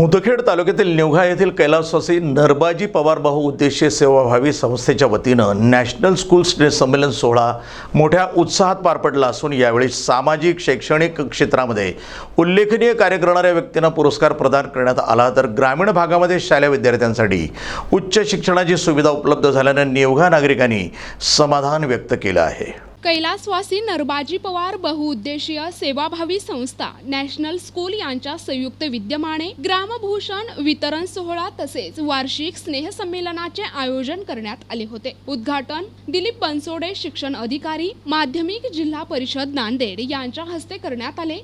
मुदखेड तालुक्यातील निवघा येथील कैलासवासी नरबाजी पवार बहुउद्देशीय सेवाभावी संस्थेच्या वतीनं नॅशनल स्कूल डे संमेलन सोहळा मोठ्या उत्साहात पार पडला असून यावेळी सामाजिक शैक्षणिक क्षेत्रामध्ये उल्लेखनीय कार्य करणाऱ्या व्यक्तींना पुरस्कार प्रदान करण्यात आला. तर ग्रामीण भागामध्ये शालेय विद्यार्थ्यांसाठी उच्च शिक्षणाची सुविधा उपलब्ध झाल्यानं निवघा नागरिकांनी समाधान व्यक्त केलं आहे. कैलासवासी नरबाजी पवार बहुउद्देशीय सेवाभावी संस्था नॅशनल स्कूल यांच्या संयुक्त विद्यमाने ग्रामभूषण वितरण सोहळा तसेच वार्षिक स्नेहसंमेलनाचे आयोजन करण्यात आले होते. उद्घाटन दिलीप बनसोडे शिक्षण अधिकारी माध्यमिक जिल्हा परिषद नांदेड यांच्या हस्ते करण्यात आले.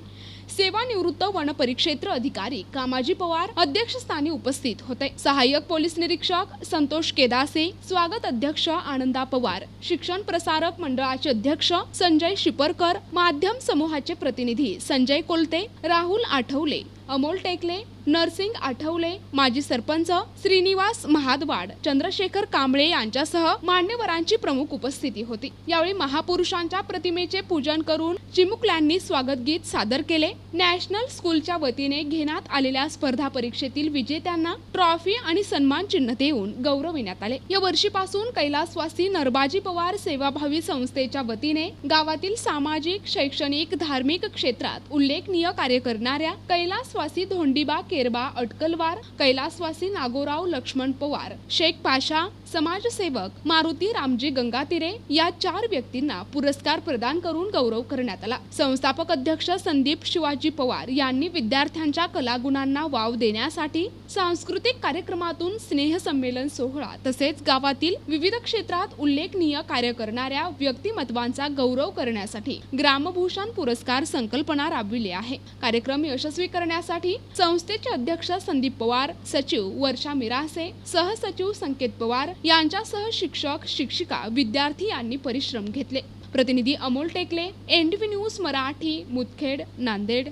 सेवानिवृत्त वनपरिक्षेत्र अधिकारी कामाजी पवार अध्यक्षस्थानी उपस्थित होते. सहाय्यक पोलीस निरीक्षक संतोष केदासे स्वागत अध्यक्ष आनंदा पवार शिक्षण प्रसारक मंडळाचे अध्यक्ष संजय शिपरकर माध्यम समूहाचे प्रतिनिधी संजय कोलते राहुल आठवले अमोल टेकले नरसिंग आठवले माजी सरपंच श्रीनिवास महादवाड चंद्रशेखर कांबळे यांच्यासह मान्यवरांची प्रमुख उपस्थिती होती. यावेळी महापुरुषांच्या प्रतिमेचे पूजन करून चिमुकल्यांनी स्वागत गीत सादर केले. नॅशनल स्कूलच्या वतीने घेण्यात आलेल्या स्पर्धा परीक्षेतील विजेत्यांना ट्रॉफी आणि सन्मान चिन्ह देऊन गौरविण्यात आले. या वर्षीपासून कैलासवासी नरबाजी पवार सेवाभावी संस्थेच्या वतीने गावातील सामाजिक शैक्षणिक धार्मिक क्षेत्रात उल्लेखनीय कार्य करणाऱ्या कैलास कैलासवासी धोंडीबा केरबा अटकलवार कैलासवासी नागोराव लक्ष्मण पवार शेख पाशा समाजसेवक मारुती रामजी गंगातिरे या चार व्यक्तींना पुरस्कार प्रदान करून गौरव करण्यात आला. संस्थापक अध्यक्ष संदीप शिवाजी पवार यांनी विद्यार्थ्यांच्या कलागुणांना वाव देण्यासाठी सांस्कृतिक कार्यक्रमातून स्नेहसंमेलन सोहळा तसेच गावातील विविध क्षेत्रात उल्लेखनीय कार्य करणाऱ्या व्यक्तिमत्वांचा गौरव करण्यासाठी ग्रामभूषण पुरस्कार संकल्पना राबविली आहे. कार्यक्रम यशस्वी यासाठी संस्थेचे अध्यक्ष संदीप पवार सचिव वर्षा मिरासे सहसचिव संकेत पवार यांच्यासह शिक्षक शिक्षिका विद्यार्थी यांनी परिश्रम घेतले. प्रतिनिधी अमोल टेकले एनडीव्ही न्यूज मराठी मुदखेड नांदेड.